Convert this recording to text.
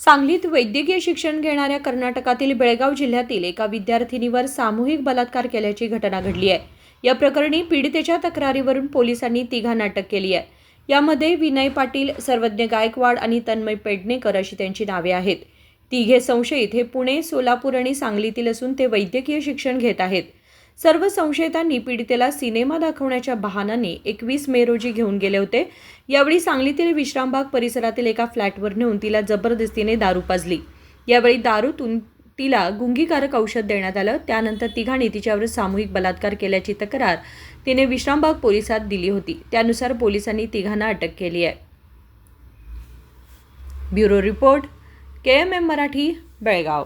सांगलीत वैद्यकीय शिक्षण घेणाऱ्या कर्नाटकातील बेळगाव जिल्ह्यातील एका विद्यार्थिनीवर सामूहिक बलात्कार केल्याची घटना घडली आहे. या प्रकरणी पीडितेच्या तक्रारीवरून पोलिसांनी तिघांना अटक केली आहे. यामध्ये विनय पाटील सर्वज्ञ गायकवाड आणि तन्मय पेडणेकर अशी त्यांची नावे आहेत. तिघे संशयित हे पुणे सोलापूर आणि सांगलीतील असून ते वैद्यकीय शिक्षण घेत आहेत. सर्व संशयितांनी पीडितेला सिनेमा दाखवण्याच्या बहानाने एकवीस मे रोजी घेऊन गेले होते. यावेळी सांगलीतील विश्रामबाग परिसरातील एका फ्लॅटवर नेऊन तिला जबरदस्तीने दारू पाजली. यावेळी दारूतून तिला गुंगीकारक औषध देण्यात आलं. त्यानंतर तिघांनी तिच्यावर सामूहिक बलात्कार केल्याची तक्रार तिने विश्रामबाग पोलिसात दिली होती. त्यानुसार पोलिसांनी तिघांना अटक केली आहे. Bureau report K M M Marathi Belgaum.